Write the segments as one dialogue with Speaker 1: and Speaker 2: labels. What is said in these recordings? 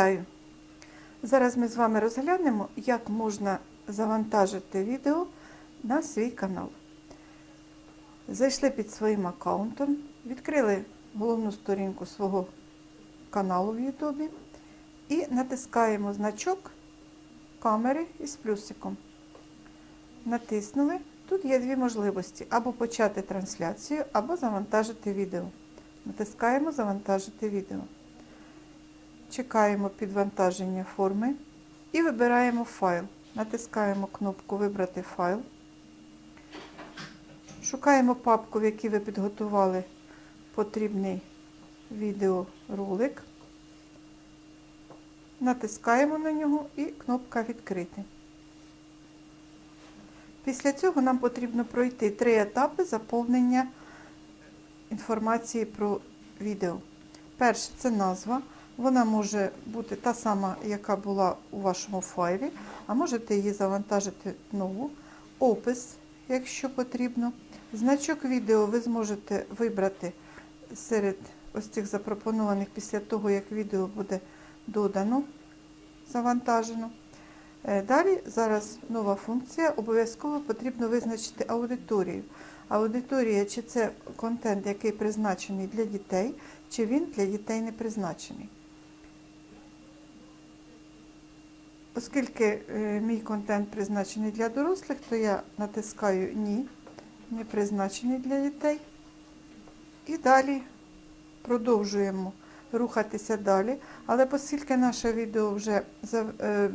Speaker 1: Вітаю! Зараз ми з вами розглянемо, як можна завантажити відео на свій канал. Зайшли під своїм аккаунтом, відкрили головну сторінку свого каналу в Ютубі і натискаємо значок камери із плюсиком. Натиснули. Тут є дві можливості: або почати трансляцію, або завантажити відео. Натискаємо Завантажити відео. Чекаємо підвантаження форми і вибираємо файл. Натискаємо кнопку Вибрати файл. Шукаємо папку, в якій ви підготували потрібний відеоролик. Натискаємо на нього і кнопка Відкрити. Після цього нам потрібно пройти три етапи заповнення інформації про відео. Перше це назва. Вона може бути та сама, яка була у вашому файлі, а можете її завантажити нову. Опис, якщо потрібно. Значок відео ви зможете вибрати серед ось цих запропонованих після того, як відео буде додано, завантажено. Е, Далі зараз нова функція. Обов'язково потрібно визначити аудиторію. Аудиторія, чи це контент, який призначений для дітей, чи він для дітей не призначений. Оскільки е, мій контент призначений для дорослих, то я натискаю Ні, не призначений для дітей. І далі продовжуємо рухатися далі. Але оскільки наше відео вже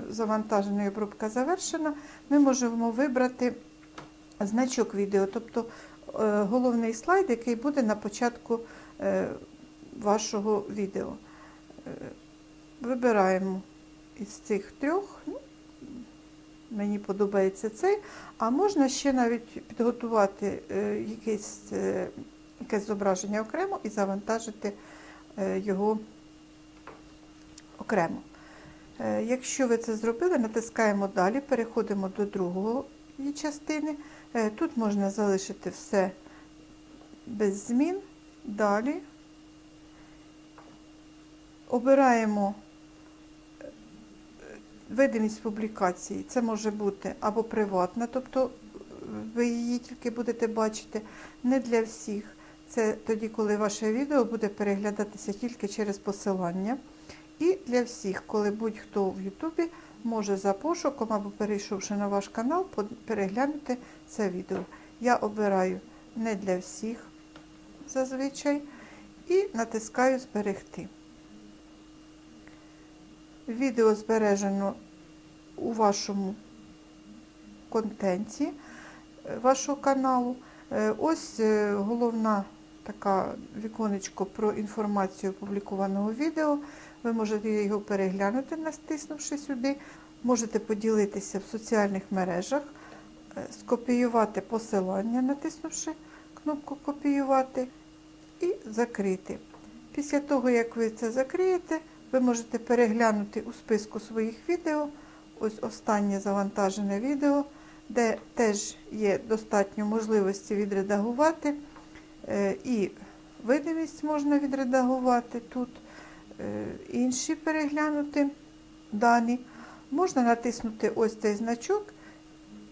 Speaker 1: завантажена і обробка завершена, ми можемо вибрати значок відео, тобто е, головний слайд, який буде на початку е, вашого відео. Е, Вибираємо із цих трьох, ну, мені подобається цей, а можна ще навіть підготувати якесь, якесь зображення окремо і завантажити його окремо. Якщо ви це зробили, натискаємо далі, переходимо до другого частини. Тут можна залишити все без змін. Далі обираємо видимість публікації. Це може бути або приватна, тобто ви її тільки будете бачити, не для всіх. Це тоді, коли ваше відео буде переглядатися тільки через посилання. І для всіх, коли будь-хто в Ютубі може за пошуком або перейшовши на ваш канал, переглянути це відео. Я обираю не для всіх зазвичай і натискаю Зберегти. Відео збережено у вашому контенті вашого каналу. Ось головна така віконечко про інформацію опублікованого відео. Ви можете його переглянути, натиснувши сюди. Можете поділитися в соціальних мережах, скопіювати посилання, натиснувши кнопку Копіювати і закрити. Після того, як ви це закриєте, ви можете переглянути у списку своїх відео. Ось останнє завантажене відео, де теж є достатньо можливості відредагувати. І видимість можна відредагувати тут, інші переглянути дані. Можна натиснути ось цей значок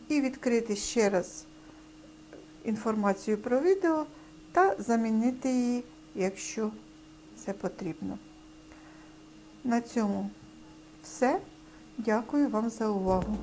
Speaker 1: і відкрити ще раз інформацію про відео та замінити її, якщо це потрібно. На цьому все. Дякую вам за увагу.